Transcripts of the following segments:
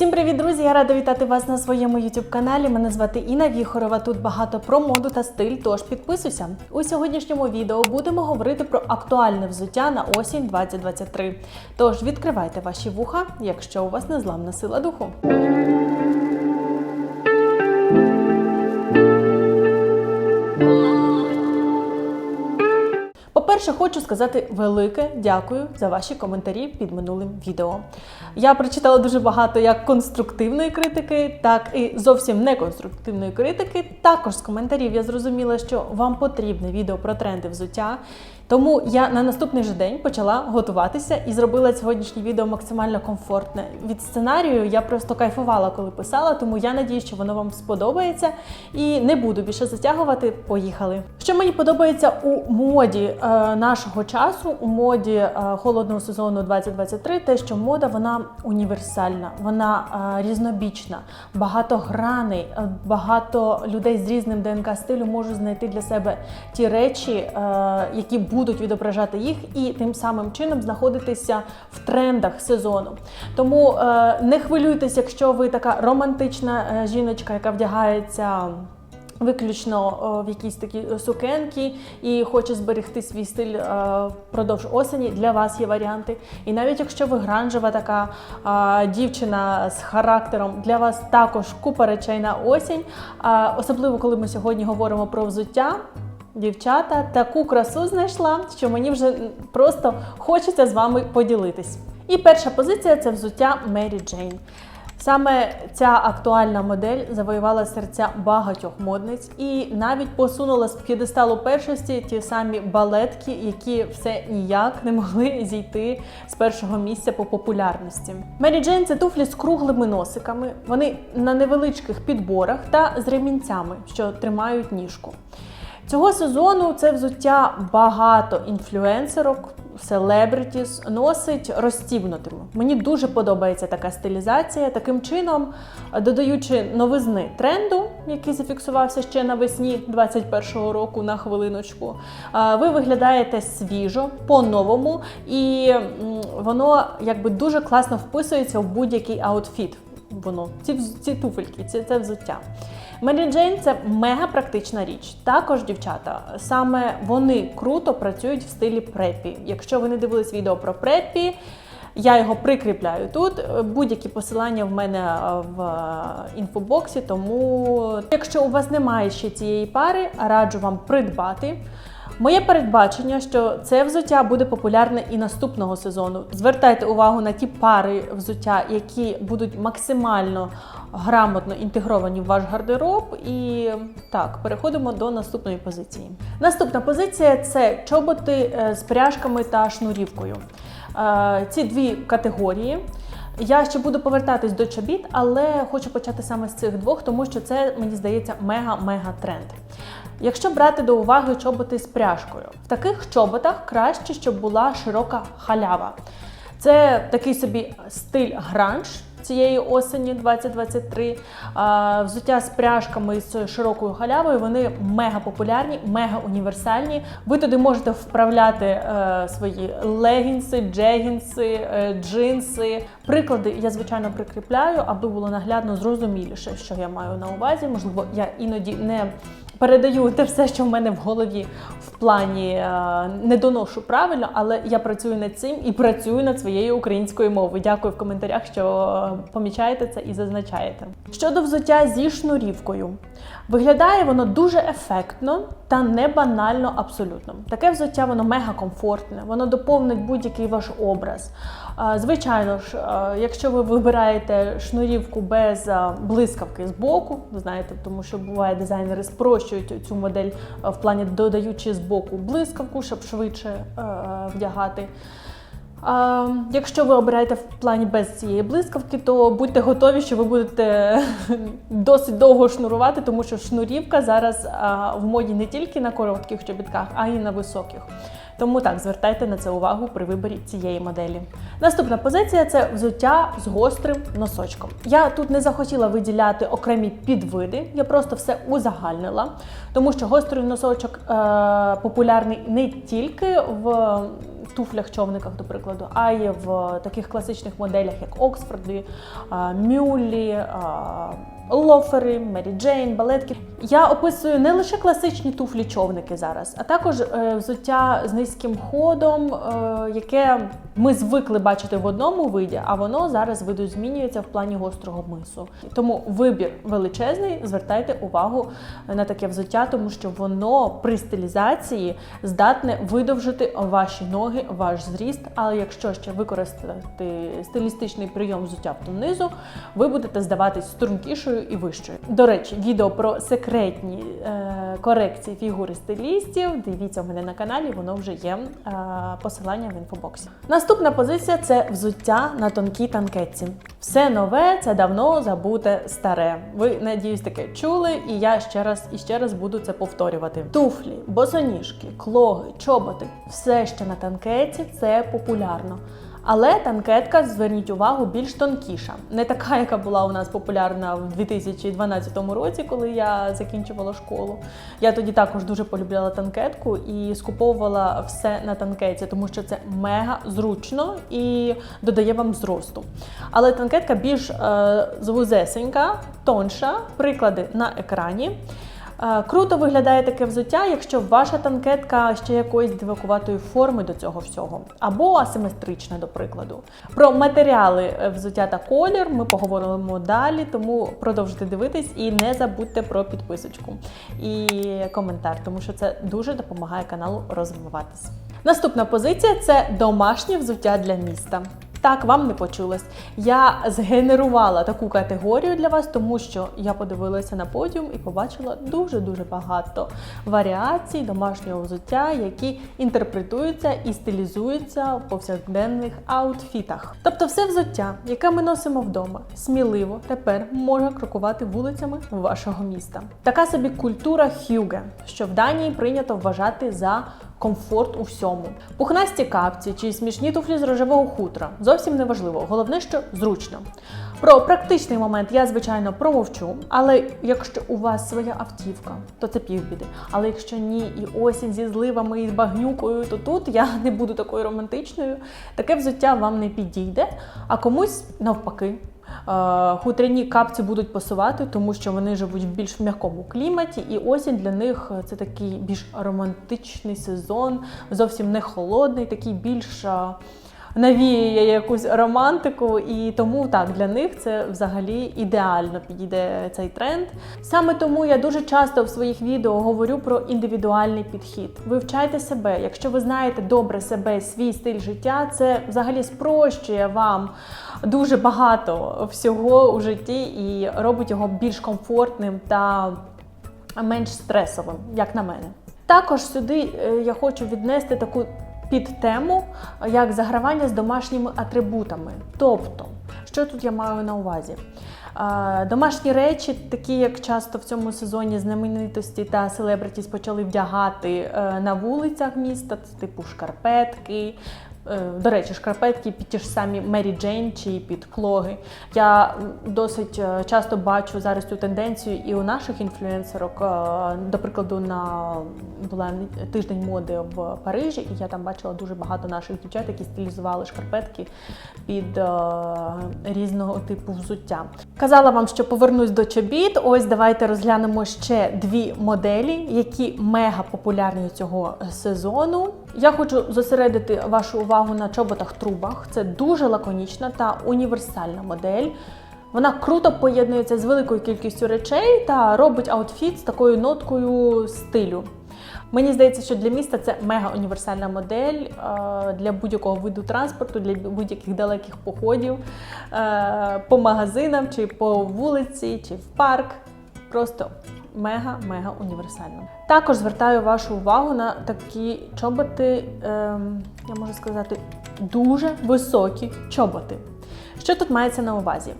Всім привіт, друзі! Я рада вітати вас на своєму youtube каналі. Мене звати Інна Віхорова. Тут багато про моду та стиль. Тож підписуйся. У сьогоднішньому відео будемо говорити про актуальне взуття на осінь 2023. Тож відкривайте ваші вуха, якщо у вас незламна сила духу. По-перше, хочу сказати велике дякую за ваші коментарі під минулим відео. Я прочитала дуже багато як конструктивної критики, так і зовсім неконструктивної критики. Також з коментарів я зрозуміла, що вам потрібне відео про тренди взуття. Тому я на наступний же день почала готуватися і зробила сьогоднішнє відео максимально комфортне. Від сценарію я просто кайфувала, коли писала, тому я надію, що воно вам сподобається і не буду більше затягувати. Поїхали. Що мені подобається у моді е, нашого часу, у моді е, холодного сезону 2023, те, що мода вона універсальна, вона е, різнобічна, багато граней, е, багато людей з різним ДНК стилю можуть знайти для себе ті речі, е, які будуть відображати їх, і тим самим чином знаходитися в трендах сезону. Тому е, не хвилюйтесь, якщо ви така романтична е, жіночка, яка вдягається. Виключно в якісь такі сукенки і хоче зберегти свій стиль е, впродовж осені. Для вас є варіанти. І навіть якщо ви гранжева така дівчина з характером, для вас також купа речей на осінь. Особливо коли ми сьогодні говоримо про взуття. Дівчата, таку красу знайшла, що мені вже просто хочеться з вами поділитись. І перша позиція це взуття Мері Джейн. Саме ця актуальна модель завоювала серця багатьох модниць і навіть посунула з п'єдесталу першості ті самі балетки, які все ніяк не могли зійти з першого місця по популярності. Мері Джейн це туфлі з круглими носиками. Вони на невеличких підборах та з ремінцями, що тримають ніжку. Цього сезону це взуття багато інфлюенсерок, селебритіс носить розстібнутими. Мені дуже подобається така стилізація. Таким чином, додаючи новизни тренду, який зафіксувався ще навесні 21-го року на хвилиночку, ви виглядаєте свіжо, по-новому, і воно якби дуже класно вписується в будь-який аутфіт. Воно ці, ці туфельки, це, це взуття. Мері Джейн це мега практична річ. Також, дівчата, саме вони круто працюють в стилі препі. Якщо ви не дивились відео про препі, я його прикріпляю тут. Будь-які посилання в мене в інфобоксі. Тому, якщо у вас немає ще цієї пари, раджу вам придбати. Моє передбачення, що це взуття буде популярне і наступного сезону. Звертайте увагу на ті пари взуття, які будуть максимально грамотно інтегровані в ваш гардероб. І так, переходимо до наступної позиції. Наступна позиція це чоботи е, з пряжками та шнурівкою. Е, Ці дві категорії. Я ще буду повертатись до чобіт, але хочу почати саме з цих двох, тому що це, мені здається, мега-мега тренд. Якщо брати до уваги чоботи з пряжкою, в таких чоботах краще, щоб була широка халява. Це такий собі стиль гранж цієї осені 2023. Взуття з пряжками з широкою халявою. Вони мега популярні, мега універсальні. Ви туди можете вправляти е, свої легінси, джегінси, е, джинси. Приклади я звичайно прикріпляю, аби було наглядно зрозуміліше, що я маю на увазі. Можливо, я іноді не передаю те все, що в мене в голові в плані е, не доношу правильно, але я працюю над цим і працюю над своєю українською мовою. Дякую в коментарях, що помічаєте це і зазначаєте. Щодо взуття зі шнурівкою, виглядає воно дуже ефектно та не банально абсолютно. Таке взуття воно мега комфортне, воно доповнить будь-який ваш образ. Е, Звичайно ж, е, якщо ви вибираєте шнурівку без е, блискавки з боку, ви знаєте, тому що буває дизайнери спрощують цю модель е, в плані додаючи з боку блискавку, щоб швидше е, вдягати. А, якщо ви обираєте в плані без цієї блискавки, то будьте готові, що ви будете досить довго шнурувати, тому що шнурівка зараз в моді не тільки на коротких чобітках, а й на високих. Тому так, звертайте на це увагу при виборі цієї моделі. Наступна позиція це взуття з гострим носочком. Я тут не захотіла виділяти окремі підвиди, я просто все узагальнила, тому що гострий носочок е, популярний не тільки в туфлях, човниках, до прикладу, а й в таких класичних моделях, як Оксфорди, а, Мюллі. Лофери, Мері Джейн, балетки. Я описую не лише класичні туфлі човники зараз, а також е, взуття з низьким ходом, е, яке ми звикли бачити в одному виді, а воно зараз видозмінюється в плані гострого мису. Тому вибір величезний. Звертайте увагу на таке взуття, тому що воно при стилізації здатне видовжити ваші ноги, ваш зріст. Але якщо ще використати стилістичний прийом взуття донизу, ви будете здаватись стрункішою і вищою. До речі, відео про секретні е, корекції фігури стилістів. Дивіться в мене на каналі, воно вже є е, посилання в інфобоксі. Наступна позиція це взуття на тонкій танкетці. Все нове, це давно забуте старе. Ви надіюсь таке чули, і я ще раз і ще раз буду це повторювати. Туфлі, босоніжки, клоги, чоботи все ще на танкетці це популярно. Але танкетка, зверніть увагу, більш тонкіша, не така, яка була у нас популярна в 2012 році, коли я закінчувала школу. Я тоді також дуже полюбляла танкетку і скуповувала все на танкеті, тому що це мега зручно і додає вам зросту. Але танкетка більш е, звузесенька, тонша, приклади на екрані. Е, Круто виглядає таке взуття, якщо ваша танкетка ще якоїсь дивакуватої форми до цього всього, або асиметрична, до прикладу. Про матеріали е, взуття та колір ми поговоримо далі, тому продовжуйте дивитись і не забудьте про підписочку і коментар, тому що це дуже допомагає каналу розвиватись. Наступна позиція це домашнє взуття для міста. Так, вам не почулось. Я згенерувала таку категорію для вас, тому що я подивилася на подіум і побачила дуже-дуже багато варіацій домашнього взуття, які інтерпретуються і стилізуються в повсякденних аутфітах. Тобто, все взуття, яке ми носимо вдома, сміливо тепер може крокувати вулицями вашого міста. Така собі культура хюге, що в Данії прийнято вважати за комфорт у всьому. Пухнасті капці чи смішні туфлі з рожевого хутра зовсім не важливо. Головне, що зручно. Про практичний момент я, звичайно, промовчу, але якщо у вас своя автівка, то це півбіди. Але якщо ні, і осінь зі зливами і з багнюкою, то тут я не буду такою романтичною. Таке взуття вам не підійде, а комусь навпаки. Е, Хутряні капці будуть пасувати, тому що вони живуть в більш м'якому кліматі, і осінь для них це такий більш романтичний сезон, зовсім не холодний, такий більш е, навіює якусь романтику, і тому так для них це взагалі ідеально підійде цей тренд. Саме тому я дуже часто в своїх відео говорю про індивідуальний підхід. Вивчайте себе. Якщо ви знаєте добре себе, свій стиль життя, це взагалі спрощує вам дуже багато всього у житті і робить його більш комфортним та менш стресовим, як на мене. Також сюди е, я хочу віднести таку підтему, як загравання з домашніми атрибутами. Тобто, що тут я маю на увазі? Домашні речі, такі як часто в цьому сезоні знаменитості та селебритіс почали вдягати е, на вулицях міста, типу шкарпетки. Е, До речі, шкарпетки під ті ж самі Мері Джейн чи під клоги. Я досить е, часто бачу зараз цю тенденцію і у наших інфлюенсерок. Е, До прикладу, на була тиждень моди в Парижі, і я там бачила дуже багато наших дівчат, які стилізували шкарпетки під різного типу взуття. Казала вам, що повернусь до чобіт. Ось давайте розглянемо ще дві моделі, які мега популярні цього сезону. Я хочу зосередити вашу увагу на чоботах-трубах. Це дуже лаконічна та універсальна модель. Вона круто поєднується з великою кількістю речей та робить аутфіт з такою ноткою стилю. Мені здається, що для міста це мега універсальна модель е, для будь-якого виду транспорту, для будь-яких далеких походів е, по магазинам, чи по вулиці, чи в парк. Просто мега-мега універсально. Також звертаю вашу увагу на такі чоботи, ем, я можу сказати, дуже високі чоботи. Що тут мається на увазі?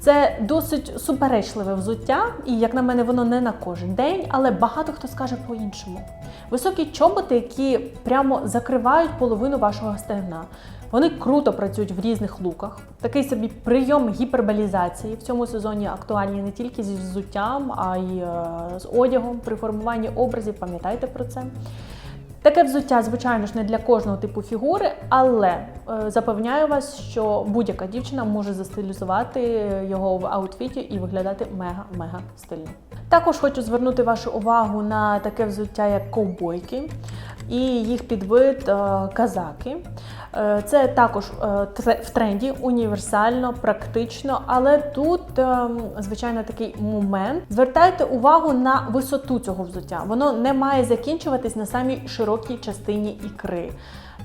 Це досить суперечливе взуття, і, як на мене, воно не на кожен день, але багато хто скаже по-іншому. Високі чоботи, які прямо закривають половину вашого стегна. Вони круто працюють в різних луках. Такий собі прийом гіперболізації в цьому сезоні актуальний не тільки зі взуттям, а й е, з одягом при формуванні образів. Пам'ятайте про це. Таке взуття, звичайно ж, не для кожного типу фігури, але е, запевняю вас, що будь-яка дівчина може застилізувати його в аутфіті і виглядати мега-мега стильно. Також хочу звернути вашу увагу на таке взуття, як ковбойки, і їх підвид е, казаки. Е, Це також е, в тренді, універсально, практично, але тут, е, звичайно, такий момент. Звертайте увагу на висоту цього взуття. Воно не має закінчуватись на самій широкій частині ікри.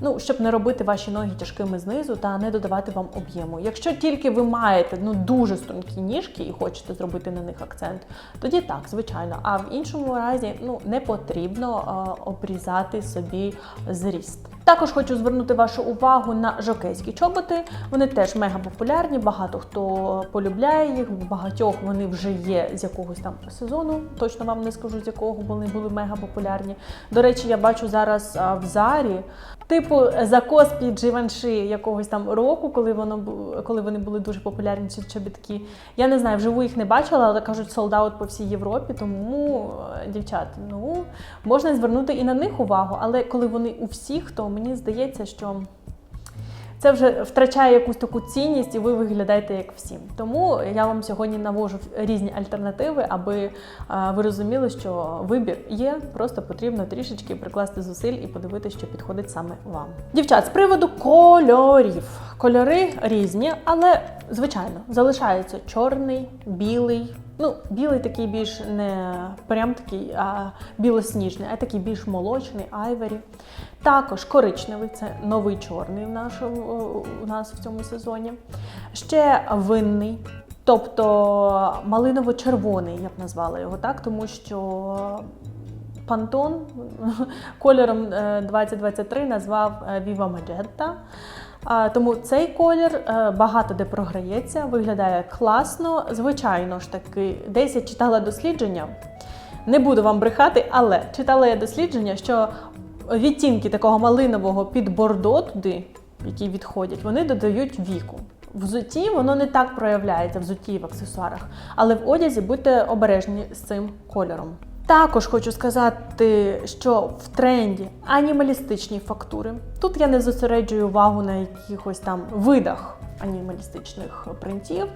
Ну, щоб не робити ваші ноги тяжкими знизу та не додавати вам об'єму. Якщо тільки ви маєте ну дуже стрункі ніжки і хочете зробити на них акцент, тоді так, звичайно. А в іншому разі ну не потрібно е, обрізати собі зріст. Також хочу звернути вашу увагу на жокейські чоботи. Вони теж мега популярні. Багато хто полюбляє їх. Багатьох вони вже є з якогось там сезону. Точно вам не скажу з якого вони були мега популярні. До речі, я бачу зараз в зарі. Типу закос під Givenchy якогось там року, коли воно коли вони були дуже популярні ці чобітки. Я не знаю, вживу їх не бачила, але кажуть, солдаут по всій Європі. Тому е, дівчат, ну можна звернути і на них увагу, але коли вони у всіх, то мені здається, що це вже втрачає якусь таку цінність, і ви виглядаєте як всі. Тому я вам сьогодні навожу різні альтернативи, аби ви розуміли, що вибір є, просто потрібно трішечки прикласти зусиль і подивитися, що підходить саме вам. Дівчат, з приводу кольорів. Кольори різні, але звичайно залишається чорний, білий. Ну, білий такий більш не прям такий а білосніжний, а такий більш молочний, айвері. Також коричневий це новий чорний в нашому, у нас в цьому сезоні. Ще винний, тобто малиново-червоний, я б назвала його так, тому що Пантон кольором е, 2023 назвав е, Viva Magenta. Тому цей колір е, багато де програється, виглядає класно. Звичайно ж таки, десь я читала дослідження. Не буду вам брехати, але читала я дослідження, що відтінки такого малинового під бордо туди, які відходять, вони додають віку. Взутті воно не так проявляється, взутті в аксесуарах, але в одязі будьте обережні з цим кольором. Також хочу сказати, що в тренді анімалістичні фактури. Тут я не зосереджую увагу на якихось там видах анімалістичних принтів.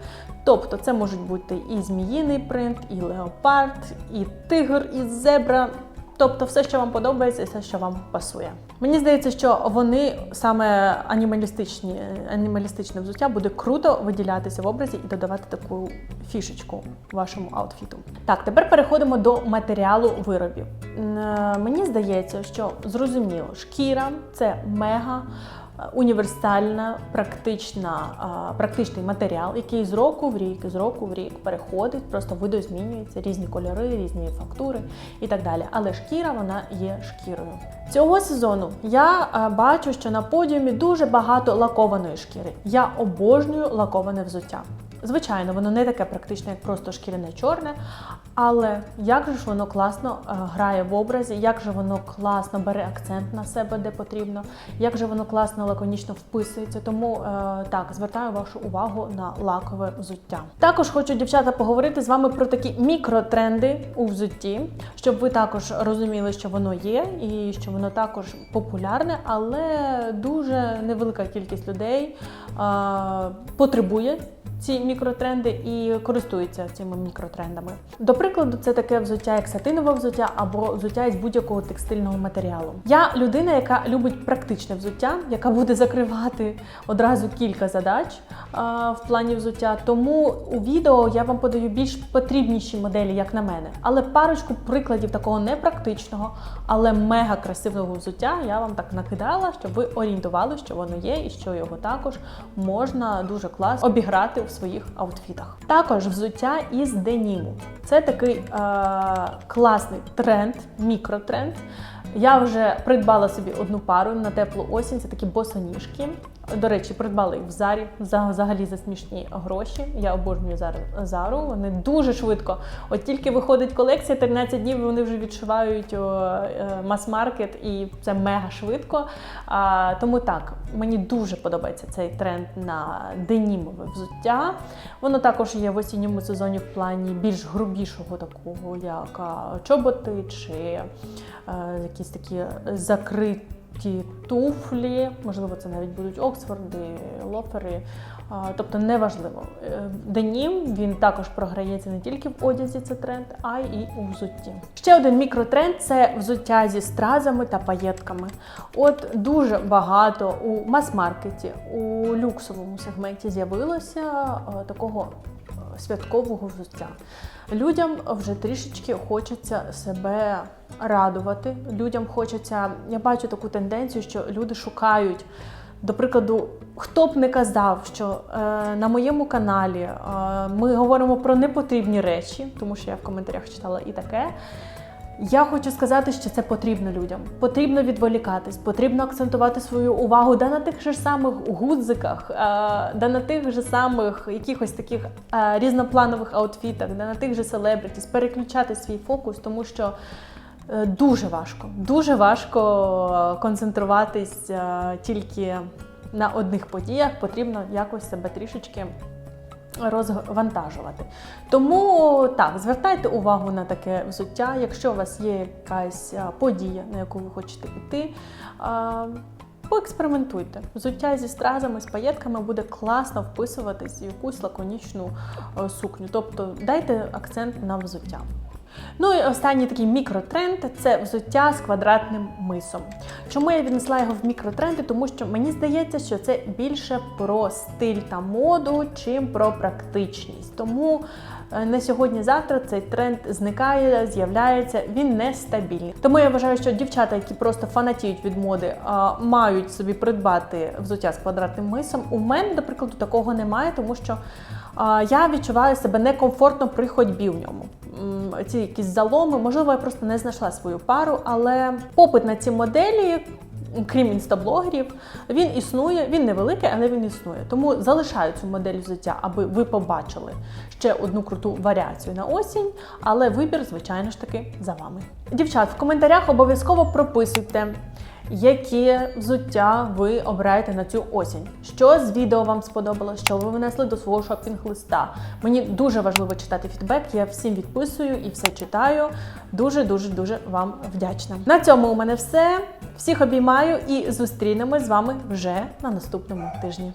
Тобто це можуть бути і зміїний принт, і леопард, і тигр, і зебра. Тобто все, що вам подобається, і все, що вам пасує. Мені здається, що вони саме анімалістичні, анімалістичне взуття буде круто виділятися в образі і додавати таку фішечку вашому аутфіту. Так, тепер переходимо до матеріалу виробів. Е, Мені здається, що зрозуміло, шкіра це мега універсальна, практична, практичний матеріал, який з року в рік, з року в рік переходить, просто видозмінюється, різні кольори, різні фактури і так далі. Але шкіра вона є шкірою. Цього сезону я бачу, що на подіумі дуже багато лакованої шкіри. Я обожнюю лаковане взуття. Звичайно, воно не таке практичне, як просто шкіряне чорне, але як же ж воно класно е, грає в образі, як же воно класно бере акцент на себе, де потрібно, як же воно класно лаконічно вписується. Тому е, так звертаю вашу увагу на лакове взуття. Також хочу, дівчата, поговорити з вами про такі мікротренди у взутті, щоб ви також розуміли, що воно є, і що воно також популярне, але дуже невелика кількість людей е, потребує ці мікротренди і користуються цими мікротрендами. До прикладу, це таке взуття, як сатинове взуття або взуття із будь-якого текстильного матеріалу. Я людина, яка любить практичне взуття, яка буде закривати одразу кілька задач а, в плані взуття. Тому у відео я вам подаю більш потрібніші моделі, як на мене. Але парочку прикладів такого непрактичного, але мега красивого взуття я вам так накидала, щоб ви орієнтували, що воно є, і що його також можна дуже класно обіграти в своїх аутфітах. Також взуття із деніму. Це такий е- класний тренд, мікротренд. Я вже придбала собі одну пару на теплу осінь. Це такі босоніжки. До речі, придбали їх в Зарі за взагалі за смішні гроші. Я обожнюю Зару. Вони дуже швидко. От тільки виходить колекція, 13 днів вони вже відшивають е, мас-маркет, і це мега швидко. А, тому так, мені дуже подобається цей тренд на денімове взуття. Воно також є в осінньому сезоні в плані більш грубішого такого, як чоботи чи е, якісь такі закриті туфлі, можливо, це навіть будуть Оксфорди, лофери. Тобто неважливо. Е, Денім він також програється не тільки в одязі, це тренд, а й у взутті. Ще один мікротренд це взуття зі стразами та паєтками. От дуже багато у мас-маркеті, у люксовому сегменті з'явилося е, такого святкового взуття. Людям вже трішечки хочеться себе радувати. Людям хочеться, я бачу таку тенденцію, що люди шукають. До прикладу, хто б не казав, що е, на моєму каналі е, ми говоримо про непотрібні речі, тому що я в коментарях читала і таке. Я хочу сказати, що це потрібно людям. Потрібно відволікатись, потрібно акцентувати свою увагу да на тих же самих гудзиках, е, да на тих же самих якихось таких е, різнопланових аутфітах, да на тих же селебритіс, переключати свій фокус, тому що е, дуже важко, дуже важко концентруватись тільки на одних подіях. Потрібно якось себе трішечки розвантажувати. Тому так, звертайте увагу на таке взуття. Якщо у вас є якась подія, на яку ви хочете піти, поекспериментуйте. Взуття зі стразами, з паєтками буде класно вписуватись в якусь лаконічну сукню. Тобто дайте акцент на взуття. Ну і останній такий мікротренд це взуття з квадратним мисом. Чому я віднесла його в мікротренди? Тому що мені здається, що це більше про стиль та моду, чим про практичність. Тому е, на сьогодні-завтра цей тренд зникає, з'являється, він нестабільний. Тому я вважаю, що дівчата, які просто фанатіють від моди, мають собі придбати взуття з квадратним мисом. У мене, до прикладу, такого немає, тому що я відчуваю себе некомфортно при ходьбі в ньому. Ці якісь заломи, можливо, я просто не знайшла свою пару, але попит на ці моделі. Крім інстаблогерів, він існує, він невеликий, але він існує. Тому залишаю цю модель взуття, аби ви побачили ще одну круту варіацію на осінь, але вибір, звичайно ж таки, за вами. Дівчат, в коментарях обов'язково прописуйте, яке взуття ви обираєте на цю осінь. Що з відео вам сподобалось, що ви внесли до свого шопінг-листа. Мені дуже важливо читати фідбек, я всім відписую і все читаю. Дуже дуже дуже вам вдячна. На цьому у мене все. Всіх обіймаю і зустрінемось з вами вже на наступному тижні.